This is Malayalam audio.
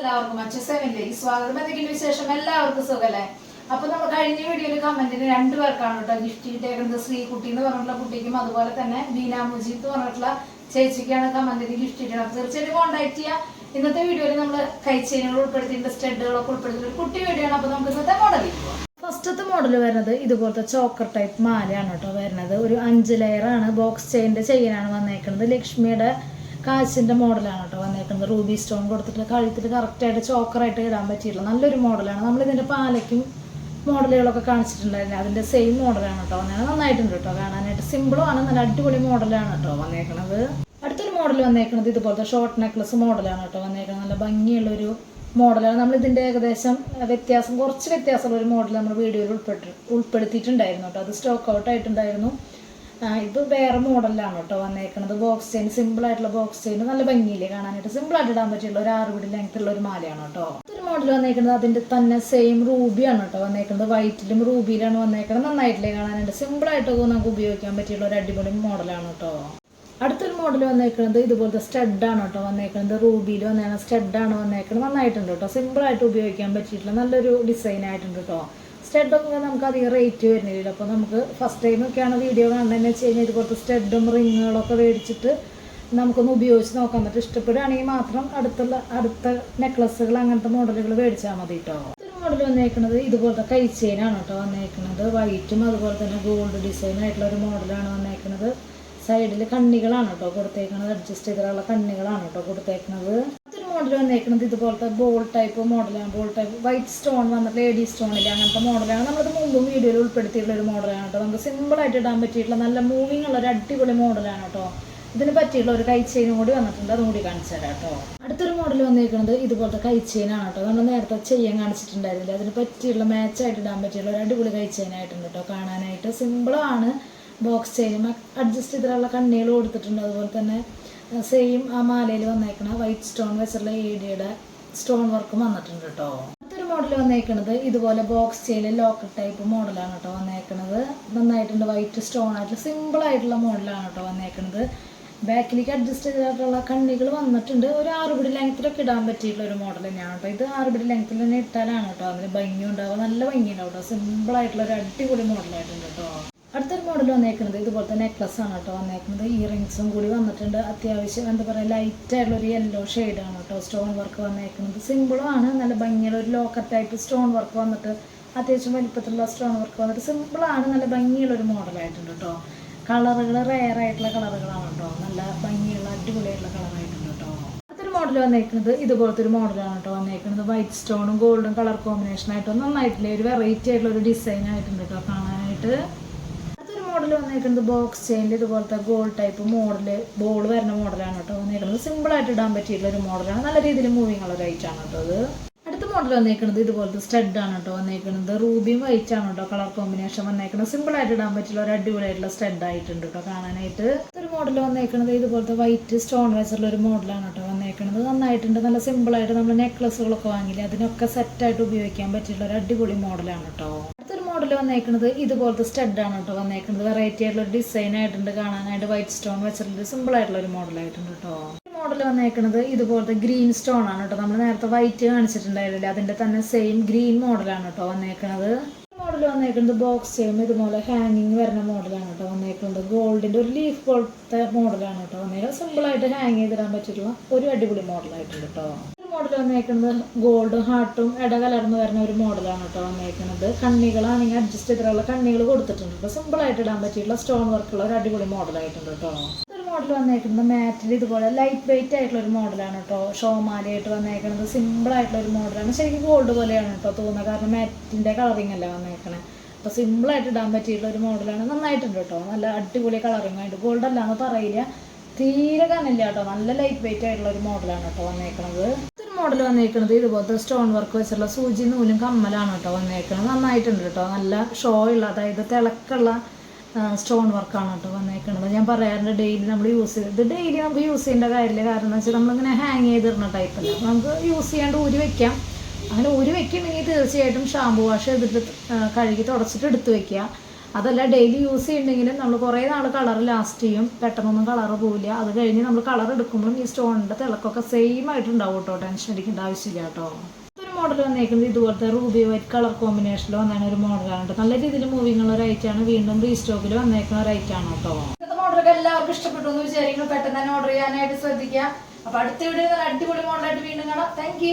എല്ലാവർക്കും അച്ഛൻ സെവനിലേക്ക് സ്വാഗതം. എന്തെങ്കിലും വിശേഷം? എല്ലാവർക്കും സുഖല്ലേ? അപ്പൊ നമ്മൾ കഴിഞ്ഞ വീഡിയോയിൽ കമന്റിന് രണ്ടു പേർക്കാണ് കേട്ടോ ഗിഫ്റ്റ് കിട്ടിയേക്കുന്നത് ശ്രീകുട്ടി എന്ന് പറഞ്ഞിട്ടുള്ള കുട്ടിക്കും അതുപോലെ തന്നെ ബീന മുജീബ് എന്ന് പറഞ്ഞിട്ടുള്ള ചേച്ചിക്കാണ് കമന്റിന് ഗിഫ്റ്റ് അപ്പൊ തീർച്ചയായിട്ടും കോൺടാക്ട് ചെയ്യാം. ഇന്നത്തെ വീഡിയോയിൽ നമ്മൾ കൈച്ചെയിനുകൾ ഉൾപ്പെടുത്തിയിട്ടുണ്ട് സ്റ്റെഡുകളൊക്കെ ഉൾപ്പെടുത്തിയിട്ട് കുട്ടി വീഡിയോ ആണ്. അപ്പൊ നമുക്ക് ഇന്നത്തെ മോഡൽ ഫസ്റ്റത്തെ മോഡൽ വരുന്നത് ഇതുപോലത്തെ ചോക്കർ ടൈപ്പ് മാലയാണ് കേട്ടോ വരുന്നത്. ഒരു അഞ്ച് ലെയർ ആണ്. ബോക്സ് ചെയിന്റെ ചെയിനാണ് വന്നേക്കുന്നത്. ലക്ഷ്മിയുടെ കാശിന്റെ മോഡലാണ് കേട്ടോ വന്നേക്കുന്നത്. റൂബി സ്റ്റോൺ കൊടുത്തിട്ട് കഴുത്തിൽ കറക്റ്റായിട്ട് ചോക്കറായിട്ട് ഇടാൻ പറ്റിയിട്ടുള്ള നല്ലൊരു മോഡലാണ് നമ്മളിതിന്റെ പാലയ്ക്കും മോഡലുകളൊക്കെ കാണിച്ചിട്ടുണ്ടായിരുന്നു. അതിന്റെ സെയിം മോഡലാണ് കേട്ടോ വന്നത് നന്നായിട്ടുണ്ട് കേട്ടോ കാണാനായിട്ട്. സിമ്പിളും ആണ് നല്ല അടിപൊളി മോഡലാണ് കേട്ടോ വന്നേക്കുന്നത് അടുത്തൊരു മോഡൽ വന്നേക്കുന്നത് ഇതുപോലത്തെ ഷോർട്ട് നെക്ലസ് മോഡലാണ് കേട്ടോ വന്നേക്കുന്നത് നല്ല ഭംഗിയുള്ളൊരു മോഡലാണ് നമ്മൾ ഇതിന്റെ ഏകദേശം വ്യത്യാസം കുറച്ച് വ്യത്യാസമുള്ള ഒരു മോഡൽ നമ്മൾ വീഡിയോയിൽ ഉൾപ്പെട്ട് ഉൾപ്പെടുത്തിയിട്ടുണ്ടായിരുന്നു കേട്ടോ. അത് സ്റ്റോക്ക് ഔട്ട് ആയിട്ടുണ്ടായിരുന്നു. ഇത് വേറെ മോഡലിലാണ് കേട്ടോ വന്നേക്കുന്നത് ബോക്സ് ചെയിൻ സിമ്പിൾ ആയിട്ടുള്ള ബോക്സ് ചെയിൻ നല്ല ഭംഗിയില്ലേ കാണാനായിട്ട്. സിമ്പിൾ ആയിട്ട് ഇടാൻ പറ്റിയുള്ള ഒരു ആറ് പിടി ലെങ്ത് ഉള്ള ഒരു മാലയാണ് കേട്ടോ. ഒരു മോഡൽ വന്നേക്കുന്നത് അതിന്റെ തന്നെ സെയിം റൂബിയാണ് കേട്ടോ വന്നേക്കുന്നത് വൈറ്റിലും റൂബിയിലാണ് വന്നേക്കുന്നത് നന്നായിട്ടില്ലേ കാണാനായിട്ട്. സിമ്പിൾ ആയിട്ട് നമുക്ക് ഉപയോഗിക്കാൻ പറ്റിയുള്ള ഒരു അടിപൊളി മോഡലാണ് കേട്ടോ. അടുത്തൊരു മോഡൽ വന്നേക്കുന്നത് ഇതുപോലത്തെ സ്റ്റഡാണ് കേട്ടോ വന്നേക്കുന്നത് റൂബിയിൽ വന്നേക്കുന്ന സ്റ്റഡാണ് വന്നേക്കുന്നത് നന്നായിട്ടുണ്ട് കേട്ടോ. സിമ്പിൾ ആയിട്ട് ഉപയോഗിക്കാൻ പറ്റിയിട്ടുള്ള നല്ലൊരു ഡിസൈൻ ആയിട്ടുണ്ട് കേട്ടോ. സ്റ്റഡൊക്കെ നമുക്ക് അധികം റേറ്റ് വരുന്നില്ല അപ്പോൾ നമുക്ക് ഫസ്റ്റ് ടൈം ഒക്കെയാണ് വീഡിയോ കാണുന്നതെന്ന് വെച്ച് കഴിഞ്ഞാൽ ഇതുപോലത്തെ സ്റ്റെഡും റിങ്ങുകളൊക്കെ മേടിച്ചിട്ട് നമുക്കൊന്ന് ഉപയോഗിച്ച് നോക്കാൻ പറ്റും. ഇഷ്ടപ്പെടുകയാണെങ്കിൽ മാത്രം അടുത്തുള്ള അടുത്ത നെക്ലസ്സുകൾ അങ്ങനത്തെ മോഡലുകൾ മേടിച്ചാൽ മതി കേട്ടോ ഒരു മോഡൽ വന്നേക്കുന്നത് ഇതുപോലത്തെ കൈ ചെയിനാണ് കേട്ടോ വന്നേക്കുന്നത് വൈറ്റും അതുപോലെ തന്നെ ഗോൾഡ് ഡിസൈൻ ആയിട്ടുള്ള ഒരു മോഡലാണ് വന്നേക്കുന്നത് സൈഡിൽ കണ്ണികളാണ് കേട്ടോ കൊടുത്തേക്കുന്നത് അഡ്ജസ്റ്റ് ചെയ്തിട്ടുള്ള കണ്ണികളാണ് കേട്ടോ കൊടുത്തേക്കുന്നത് മോഡൽ വന്നേക്കുന്നത് ഇതുപോലത്തെ ബോൾ ടൈപ്പ് മോഡലാണ് ബോൾ ടൈപ്പ് വൈറ്റ് സ്റ്റോൺ വന്നിട്ട് ലേഡി സ്റ്റോണിൽ അങ്ങനത്തെ മോഡലാണ് നമ്മളത് മുമ്പും വീഡിയോയിൽ ഉൾപ്പെടുത്തിയിട്ടുള്ള ഒരു മോഡലാണ് കേട്ടോ. നമുക്ക് സിമ്പിൾ ആയിട്ട് ഇടാൻ പറ്റിയിട്ടുള്ള നല്ല മൂവിങ് ഉള്ള ഒരു അടിപൊളി മോഡലാണ് കേട്ടോ. ഇതിന് പറ്റിയുള്ള ഒരു കൈ ചെയിനും കൂടി വന്നിട്ടുണ്ട്. അതും കൂടി കാണിച്ചു തരാം കേട്ടോ. അടുത്തൊരു മോഡൽ വന്നിരിക്കുന്നത് ഇതുപോലത്തെ കൈ ചെയിനാണ് കേട്ടോ. നമ്മൾ നേരത്തെ ചെയ്യാൻ കാണിച്ചിട്ടുണ്ടായിരുന്നില്ല. അതിന് പറ്റിയുള്ള മാച്ചായിട്ട് ഇടാൻ പറ്റിയുള്ള ഒരു അടിപൊളി കൈ ചെയിൻ ആയിട്ടുണ്ട് കേട്ടോ. കാണാനായിട്ട് സിമ്പിളാണ് ബോക്സ് ചെയിനും അഡ്ജസ്റ്റ് ചെയ്തിട്ടുള്ള കണ്ണികൾ കൊടുത്തിട്ടുണ്ട്. അതുപോലെ തന്നെ സെയിം ആ മാലയിൽ വന്നേക്കണ വൈറ്റ് സ്റ്റോൺ വെച്ചുള്ള ഏടിയുടെ സ്റ്റോൺ വർക്കും വന്നിട്ടുണ്ട് കേട്ടോ അടുത്തൊരു മോഡൽ വന്നേക്കണത് ഇതുപോലെ ബോക്സ് ചെയിൻ ലോക്കർ ടൈപ്പ് മോഡലാണ് കേട്ടോ വന്നേക്കണത്. നന്നായിട്ടുണ്ട് വൈറ്റ് സ്റ്റോൺ ആയിട്ടുള്ള സിമ്പിൾ ആയിട്ടുള്ള മോഡലാണ് കേട്ടോ വന്നേക്കണത്. ബാക്കിലേക്ക് അഡ്ജസ്റ്റ് ചെയ്തിട്ടുള്ള കണ്ണികൾ വന്നിട്ടുണ്ട്. ഒരു ആറുപിടി ലെങ്ത്തിലൊക്കെ ഇടാൻ പറ്റിയിട്ടുള്ള ഒരു മോഡൽ തന്നെയാണ് കേട്ടോ ഇത് ആറുപിടി ലെങ്ത്തിൽ തന്നെ ഇട്ടാലാണ് കേട്ടോ അതിന് ഭംഗി ഉണ്ടാവുക നല്ല ഭംഗി ഉണ്ടാവും കേട്ടോ സിമ്പിൾ ആയിട്ടുള്ള ഒരു അടിപൊളി മോഡലായിട്ടുണ്ട് കേട്ടോ അടുത്തൊരു മോഡൽ വന്നേക്കുന്നത് ഇതുപോലെ തന്നെ നെക്ലസ് ആണ് കേട്ടോ വന്നേക്കുന്നത്. ഇയറിങ്സും കൂടി വന്നിട്ടുണ്ട്. അത്യാവശ്യം എന്താ പറയുക ലൈറ്റ് ആയിട്ടുള്ള ഒരു യെല്ലോ ആണ് കേട്ടോ സ്റ്റോൺ വർക്ക് വന്നേക്കുന്നത്. സിമ്പിളും ആണ് നല്ല ഭംഗിയുള്ള ഒരു ലോക്കർ ടൈപ്പ് സ്റ്റോൺ വർക്ക് വന്നിട്ട് അത്യാവശ്യം വലിപ്പത്തിലുള്ള സ്റ്റോൺ വർക്ക് വന്നിട്ട് സിമ്പിളാണ് നല്ല ഭംഗിയുള്ള ഒരു മോഡലായിട്ടുണ്ട് കേട്ടോ. കളറുകൾ റെയർ ആയിട്ടുള്ള കളറുകളാണ് കേട്ടോ. നല്ല ഭംഗിയുള്ള അടിപൊളിയായിട്ടുള്ള കളറായിട്ടുണ്ട് കേട്ടോ. അടുത്തൊരു മോഡൽ വന്നേക്കുന്നത് ഇതുപോലത്തെ ഒരു മോഡലാണ് കേട്ടോ വന്നേക്കുന്നത്. വൈറ്റ് സ്റ്റോണും ഗോൾഡും കളർ കോമ്പിനേഷൻ ആയിട്ടോ നന്നായിട്ടില്ലേ ഒരു വെറൈറ്റി ആയിട്ടുള്ള ഒരു ഡിസൈൻ ആയിട്ടുണ്ട് കേട്ടോ കാണാനായിട്ട്. മോഡൽ വന്നിരിക്കുന്നത് ബോക്സ് ചെയിനിൽ ഇതുപോലത്തെ ഗോൾഡ് ടൈപ്പ് മോഡൽ ബോൾ വരുന്ന മോഡലാണ് കേട്ടോ വന്നിരിക്കുന്നത്. സിമ്പിൾ ആയിട്ട് ഇടാൻ പറ്റിയിട്ടുള്ള ഒരു മോഡലാണ് നല്ല രീതിയിൽ മൂവിങ് ഉള്ള ലൈറ്റാണ് കേട്ടോ അത്. അടുത്ത മോഡൽ വന്നിരിക്കുന്നത് ഇതുപോലത്തെ സ്റ്റഡ് ആണ് കേട്ടോ വന്നിരിക്കുന്നത്. റൂബിയും വൈറ്റ് ആണ് കേട്ടോ കളർ കോമ്പിനേഷൻ വന്നേക്കുന്നത് സിമ്പിൾ ആയിട്ട് ഇടാൻ പറ്റിയുള്ള ഒരു അടിപൊളിയായിട്ടുള്ള സ്റ്റഡ് ആയിട്ടുണ്ട് കേട്ടോ കാണാനായിട്ട്. ഒരു മോഡൽ വന്നേക്കുന്നത് ഇതുപോലത്തെ വൈറ്റ് സ്റ്റോൺ വെച്ചുള്ള ഒരു മോഡലാണ് കേട്ടോ വന്നേക്കുന്നത് നന്നായിട്ടുണ്ട്. നല്ല സിമ്പിൾ ആയിട്ട് നമ്മൾ നെക്ലസുകളൊക്കെ വാങ്ങില്ലേ അതിനൊക്കെ സെറ്റായിട്ട് ഉപയോഗിക്കാൻ പറ്റിയുള്ള ഒരു അടിപൊളി മോഡലാണ് കേട്ടോ. മോഡൽ വന്നേക്കുന്നത് ഇതുപോലത്തെ സ്റ്റഡ് ആണ് കേട്ടോ വന്നേക്കുന്നത് വെറൈറ്റി ആയിട്ടുള്ള ഒരു ഡിസൈൻ ആയിട്ടുണ്ട് കാണാനായിട്ട് വൈറ്റ് സ്റ്റോൺ വെച്ചിട്ടുള്ള സിമ്പിൾ ആയിട്ടുള്ള ഒരു മോഡൽ ആയിട്ടുണ്ട് കേട്ടോ. മോഡൽ വന്നേക്കുന്നത് ഇതുപോലത്തെ ഗ്രീൻ സ്റ്റോൺ ആണ് കേട്ടോ. നമ്മൾ നേരത്തെ വൈറ്റ് കാണിച്ചിട്ടുണ്ടായിരുന്നില്ല? അതിന്റെ തന്നെ സെയിം ഗ്രീൻ മോഡലാണ് കേട്ടോ വന്നേക്കുന്നത് മോഡൽ വന്നേക്കുന്നത് ബോക്സ് ചെയ്യുമ്പോൾ ഇതുപോലെ ഹാങ്ങിങ് വരുന്ന മോഡലാണ് കേട്ടോ വന്നേക്കുന്നത് ഗോൾഡിന്റെ ഒരു ലീഫ് പോലത്തെ മോഡലാണ് കേട്ടോ വന്നേക്കുന്നത് സിമ്പിൾ ആയിട്ട് ഹാങ് ചെയ്തിടാൻ പറ്റിയിട്ടുള്ള ഒരു അടിപൊളി മോഡലായിട്ടുണ്ട് കേട്ടോ. മോഡൽ വന്നേക്കുന്നത് ഗോൾഡും ഹാർട്ടും ഇടകലർന്ന് വരുന്ന ഒരു മോഡലാണ് കേട്ടോ വന്നേക്കുന്നത്. കണ്ണികളാണെങ്കിൽ അഡ്ജസ്റ്റ് ചെയ്തിട്ടുള്ള കണ്ണികൾ കൊടുത്തിട്ടുണ്ട് കേട്ടോ. സിമ്പിൾ ആയിട്ട് ഇടാൻ പറ്റിയിട്ടുള്ള സ്റ്റോൺ വർക്കുള്ള ഒരു അടിപൊളി മോഡലായിട്ടുണ്ട് കേട്ടോ. ഒരു മോഡൽ വന്നേക്കുന്നത് മാറ്റിൽ ഇതുപോലെ ലൈറ്റ് വെയിറ്റ് ആയിട്ടുള്ള ഒരു മോഡലാണ് കേട്ടോ. ഷോമാലയായിട്ട് വന്നേക്കുന്നത് സിമ്പിൾ ആയിട്ടുള്ള ഒരു മോഡലാണ് ശരിക്കും ഗോൾഡ് പോലെയാണ് കേട്ടോ തോന്നുന്നത്. കാരണം മാറ്റിന്റെ കളറിംഗ് അല്ല വന്നേക്കണേ. സിമ്പിൾ ആയിട്ട് ഇടാൻ പറ്റിയിട്ടുള്ള ഒരു മോഡലാണ് നന്നായിട്ടുണ്ട് കേട്ടോ. നല്ല അടിപൊളി കളറിംഗ് ആയിട്ട്. ഗോൾഡ് അല്ലാന്ന് പറയില്ല. തീരെ കനല്ല കേട്ടോ. നല്ല ലൈറ്റ് വെയിറ്റ് ആയിട്ടുള്ള ഒരു മോഡലാണ് കേട്ടോ വന്നേക്കണത്. ഒരു മോഡൽ വന്നേക്കുന്നത് ഇതുപോലത്തെ സ്റ്റോൺ വർക്ക് വെച്ചുള്ള സൂചി നൂലും കമ്മലാണ് കേട്ടോ വന്നേക്കുന്നത് നന്നായിട്ടുണ്ട് കേട്ടോ. നല്ല ഷോ ഉള്ള അതായത് തിളക്കുള്ള സ്റ്റോൺ വർക്കാണ് കേട്ടോ വന്നേക്കുന്നത് ഞാൻ പറയാറുണ്ട് ഡെയിലി നമ്മൾ യൂസ് ചെയ്ത്. ഡെയിലി നമുക്ക് യൂസ് ചെയ്യേണ്ട കാര്യമില്ല. കാരണം എന്ന് വെച്ചാൽ നമ്മളിങ്ങനെ ഹാങ് ചെയ്തിരുന്ന ടൈപ്പല്ല നമുക്ക് യൂസ് ചെയ്യാണ്ട് ഊരി വെക്കാം. അങ്ങനെ ഊരി വെക്കുന്നുണ്ടെങ്കിൽ തീർച്ചയായിട്ടും ഷാമ്പു വാഷ് ചെയ്തിട്ട് കഴുകി തുടച്ചിട്ട് എടുത്ത് വെക്കുക. അതല്ല ഡെയിലി യൂസ് ചെയ്യുന്നുണ്ടെങ്കിലും നമ്മൾ കുറേ നാൾ കളർ ലാസ്റ്റ് ചെയ്യും. പെട്ടെന്നൊന്നും കളർ പോവില്ല. അത് കഴിഞ്ഞ് നമ്മൾ കളർ എടുക്കുമ്പോഴും ഈ സ്റ്റോണിന്റെ തിളക്കൊക്കെ സെയിം ആയിട്ടുണ്ടാവും കേട്ടോ. ടെൻഷൻ അടിക്കേണ്ട ആവശ്യമില്ല കേട്ടോ. ഒരു മോഡൽ വന്നേക്കുന്നത് ഇതുപോലത്തെ റൂബി വൈറ്റ് കളർ കോമ്പിനേഷനിൽ വന്നാണ് ഒരു മോഡലാണ് നല്ല രീതിയിൽ മൂവിങ് ഉള്ള ഒരു ഐറ്റാണ് വീണ്ടും റീസ്റ്റോക്കിൽ വന്നേക്കുന്ന ഒരു ഐറ്റാണ് കേട്ടോ. ഇന്നത്തെ മോഡലൊക്കെ എല്ലാവർക്കും ഇഷ്ടപ്പെട്ടു എന്ന് വിചാരിക്കുന്നു. പെട്ടെന്ന് തന്നെ ഓർഡർ ചെയ്യാനായിട്ട് ശ്രദ്ധിക്കുക. അപ്പൊ അടുത്ത വീഡിയോ അടിപൊളി മോഡലായിട്ട് വീണ്ടും കാണാം. താങ്ക്